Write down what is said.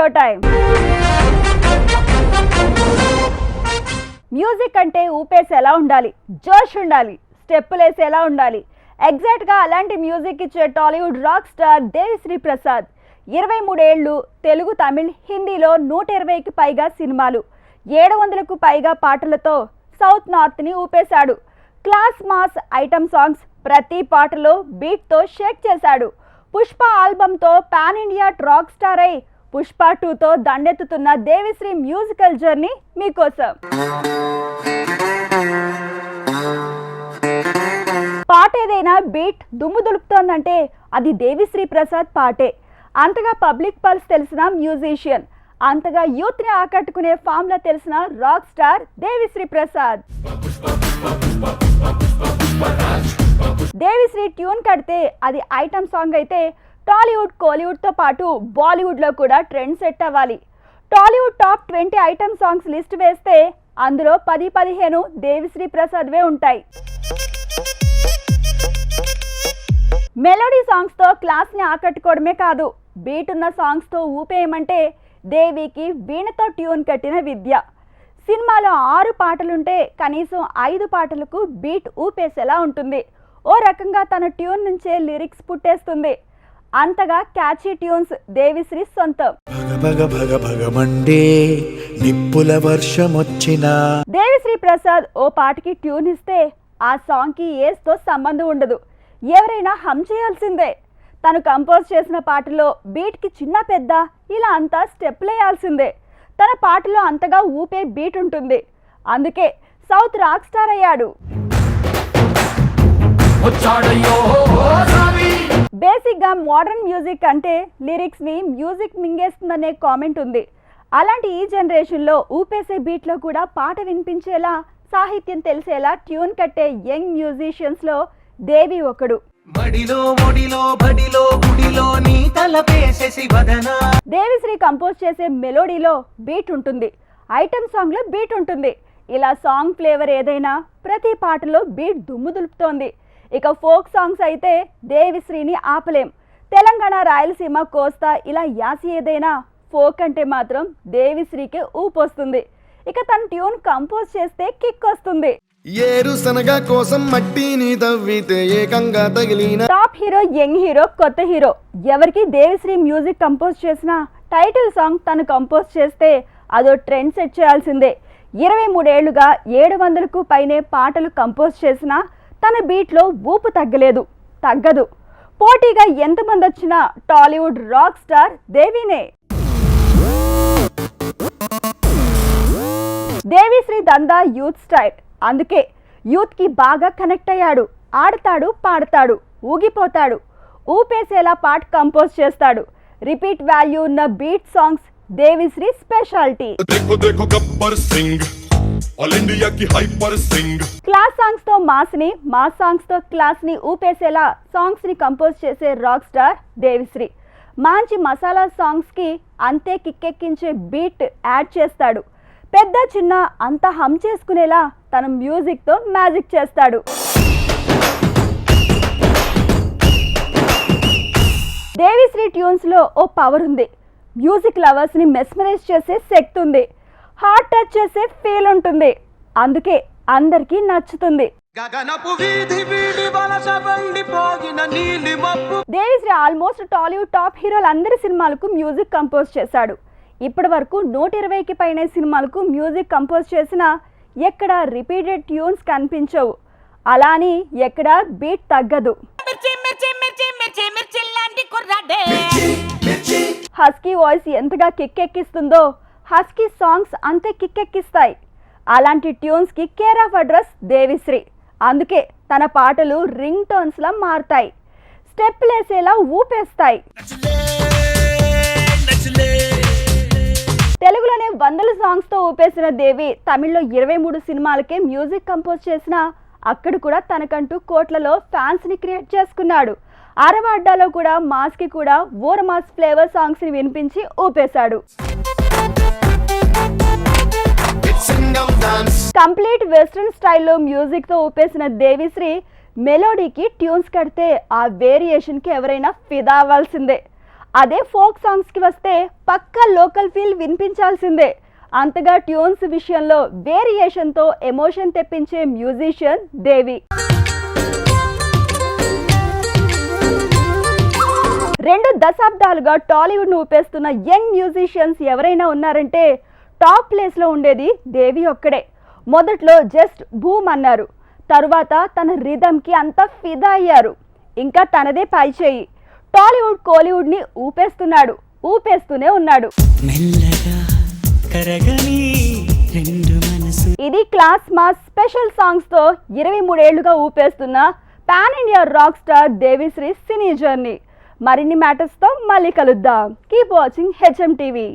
Show time. Music అంటే ఊపేసి ఎలా ఉండాలి జోష్ ఉండాలి స్టెప్పులు వేసి ఎలా ఉండాలి. ఎగ్జాక్ట్గా అలాంటి మ్యూజిక్ ఇచ్చే Tollywood rock star Devi Sri Prasad. ఇరవై మూడేళ్ళు తెలుగు తమిళ్ హిందీలో నూట ఇరవైకి పైగా సినిమాలు ఏడు వందలకు పైగా పాటలతో సౌత్ నార్త్ని ఊపేశాడు. క్లాస్ మాస్ ఐటమ్ సాంగ్స్ ప్రతి పాటలో బీట్తో షేక్ చేశాడు. పుష్ప ఆల్బంతో పాన్ ఇండియా రాక్ స్టార్ అయి పుష్ప టూతో దండెత్తుతున్న దేవిశ్రీ మ్యూజికల్ జర్నీ మీకోసం. పాట ఏదైనా బీట్ దుమ్ము దులుపుతోందంటే అది దేవిశ్రీ ప్రసాద్ పాటే. అంతగా పబ్లిక్ పల్స్ తెలిసిన మ్యూజిషియన్ అంతగా యూత్ని ఆకట్టుకునే ఫామ్లో తెలిసిన rock star Devi Sri Prasad. Devi Sri tune కడితే అది ఐటమ్ సాంగ్ అయితే టాలీవుడ్ కోలీవుడ్తో పాటు బాలీవుడ్లో కూడా ట్రెండ్ సెట్ అవ్వాలి. Tollywood top twenty item songs list వేస్తే అందులో పది పదిహేను దేవిశ్రీ ప్రసాద్వే ఉంటాయి. మెలోడీ సాంగ్స్తో క్లాస్ని ఆకట్టుకోవడమే కాదు బీట్ ఉన్న సాంగ్స్తో ఊపేయమంటే దేవికి వీణతో ట్యూన్ కట్టిన విద్య. సినిమాలో ఆరు పాటలుంటే కనీసం ఐదు పాటలకు బీట్ ఊపేసేలా ఉంటుంది. ఓ రకంగా తన ట్యూన్ నుంచే లిరిక్స్ పుట్టేస్తుంది. అంతగా క్యాచీ ట్యూన్స్ దేవిశ్రీ సొంతం. భగ భగ భగ భగమండే నిప్పుల వర్షమొచ్చినా. దేవిశ్రీ ప్రసాద్ ఓ పాటకి ట్యూన్ ఇస్తే ఆ సాంగ్కి ఏస్తో సంబంధం ఉండదు. ఎవరైనా హమ్ చేయాల్సిందే. తను కంపోజ్ చేసిన పాటలో బీట్కి చిన్న పెద్ద ఇలా అంతా స్టెప్లు వేయాల్సిందే తన పాటలో అంతగా ఊపే బీట్ ఉంటుంది. అందుకే సౌత్ రాక్ స్టార్ అయ్యాడు. వచ్చాడయ్యో బేసిక్గా మోడర్న్ మ్యూజిక్ అంటే లిరిక్స్ని మ్యూజిక్ మింగేస్తుందనే కామెంట్ ఉంది. అలాంటి ఈ జనరేషన్లో ఊపేసే బీట్లో కూడా పాట వినిపించేలా సాహిత్యం తెలిసేలా ట్యూన్ కట్టే యంగ్ మ్యూజిషియన్స్లో దేవి ఒకడు. బడిలో ఒడిలో బడిలో గుడిలో నీ తలపేసేసి వదనా. దేవిశ్రీ కంపోజ్ చేసే మెలోడీలో బీట్ ఉంటుంది. ఐటమ్ సాంగ్లో బీట్ ఉంటుంది. ఇలా సాంగ్ ఫ్లేవర్ ఏదైనా ప్రతి పాటలో బీట్ దుమ్ము దులుపుతోంది. ఇక ఫోక్ సాంగ్స్ అయితే దేవిశ్రీని ఆపలేం. తెలంగాణ రాయలసీమ కోస్తా ఇలా యాసి ఏదైనా ఫోక్ అంటే మాత్రం దేవిశ్రీకే ఊపొస్తుంది. ఇక తన ట్యూన్ కంపోజ్ చేస్తే కిక్ వస్తుంది. కోసం మట్టిని తవ్వితే ఏకంగా తగిలిన టాప్ హీరో యంగ్ హీరో కొత్త హీరో. ఎవరికి దేవిశ్రీ మ్యూజిక్ కంపోజ్ చేసిన టైటిల్ సాంగ్ తను కంపోజ్ చేస్తే అదో ట్రెండ్ సెట్ చేయాల్సిందే. ఇరవై మూడేళ్ళుగా ఏడు వందలకు పైనే పాటలు కంపోజ్ చేసినా తన బీట్లో ఊపు తగ్గలేదు. తగ్గదు. పోటీగా ఎంతమంది వచ్చినా టాలీవుడ్ రాక్ స్టార్ దేవినే. దేవిశ్రీ దందా యూత్ స్టైల్. అందుకే యూత్కి బాగా కనెక్ట్ అయ్యాడు. ఆడతాడు పాడతాడు ఊగిపోతాడు. ఊపేసేలా పాట కంపోజ్ చేస్తాడు. రిపీట్ వాల్యూ ఉన్న beat songs Devi Sri speciality. Class సాంగ్స్తో మాస్ని మాస్ సాంగ్స్తో క్లాస్ని ఊపేసేలా సాంగ్స్ని కంపోజ్ చేసే రాక్ స్టార్ దేవిశ్రీ. మంచి మసాలా సాంగ్స్కి అంతే కిక్కెక్కించే బీట్ యాడ్ చేస్తాడు. పెద్ద చిన్న అంత హమ్ చేసుకునేలా తన మ్యూజిక్తో మ్యాజిక్ చేస్తాడు. దేవిశ్రీ ట్యూన్స్లో ఓ పవర్ ఉంది. మ్యూజిక్ లవర్స్ని మెస్మరైజ్ చేసే శక్తి ఉంది. హార్ట్ టచ్ చేసే ఫీల్ ఉంటుంది. అందుకే అందరికీ నచ్చుతుంది. దేవిశ్రీ ఆల్మోస్ట్ టాలీవుడ్ టాప్ హీరోలు అందరి సినిమాలకు మ్యూజిక్ కంపోజ్ చేశాడు. ఇప్పటి వరకు నూట ఇరవైకి పైన సినిమాలకు మ్యూజిక్ కంపోజ్ చేసినా ఎక్కడ రిపీటెడ్ ట్యూన్స్ కనిపించవు. అలా అని ఎక్కడ బీట్ తగ్గదు. మిర్చి మిర్చి మిర్చి మిర్చి మిర్చి లాంటి కుర్రాడే. హస్కీ వాయిస్ ఎంతగా కిక్కెక్కిస్తుందో హస్కీ సాంగ్స్ అంతే కిక్కెక్కిస్తాయి. అలాంటి ట్యూన్స్కి కేర్ ఆఫ్ అడ్రస్ దేవిశ్రీ. అందుకే తన పాటలు రింగ్ టోన్స్లా మారుతాయి. స్టెప్లేసేలా ఊపేస్తాయి. తెలుగులోనే వందల సాంగ్స్తో ఊపేసిన దేవి తమిళ్ళో ఇరవై మూడు సినిమాలకే మ్యూజిక్ కంపోజ్ చేసిన అక్కడ కూడా తనకంటూ కోట్లలో ఫ్యాన్స్ని క్రియేట్ చేసుకున్నాడు. అరవ అడ్డాలో కూడా మాస్కి కూడా ఓర మాస్ ఫ్లేవర్ సాంగ్స్ని వినిపించి ఊపేశాడు. కంప్లీట్ వెస్ట్రన్ స్టైల్లో మ్యూజిక్తో ఊపేసిన దేవిశ్రీ మెలోడీకి ట్యూన్స్ కడితే ఆ వేరియేషన్కి ఎవరైనా ఫిదా అవ్వాల్సిందే అదే ఫోక్ సాంగ్స్కి వస్తే పక్కా లోకల్ ఫీల్ వినిపించాల్సిందే. అంతగా ట్యూన్స్ విషయంలో వేరియేషన్తో ఎమోషన్ తెప్పించే మ్యూజిషియన్ దేవి. రెండు దశాబ్దాలుగా టాలీవుడ్ను ఊపేస్తున్న యంగ్ మ్యూజిషియన్స్ ఎవరైనా ఉన్నారంటే టాప్ ప్లేస్లో ఉండేది దేవి ఒక్కడే. మొదట్లో జస్ట్ భూమ్ అన్నారు. తరువాత తన రిధమ్కి అంతా ఫిదా అయ్యారు. ఇంకా తనదే పై చేయి. టాలీవుడ్ కోలీవుడ్ని ఊపేస్తున్నాడు. ఊపేస్తూనే ఉన్నాడు. ఇది క్లాస్ మాస్ స్పెషల్ సాంగ్స్తో ఇరవై మూడేళ్ళుగా ఊపేస్తున్న pan India rock star Devi Sri cine journey. మరిన్ని మ్యాటర్స్తో మళ్ళీ కలుద్దాం. Keep watching HM TV.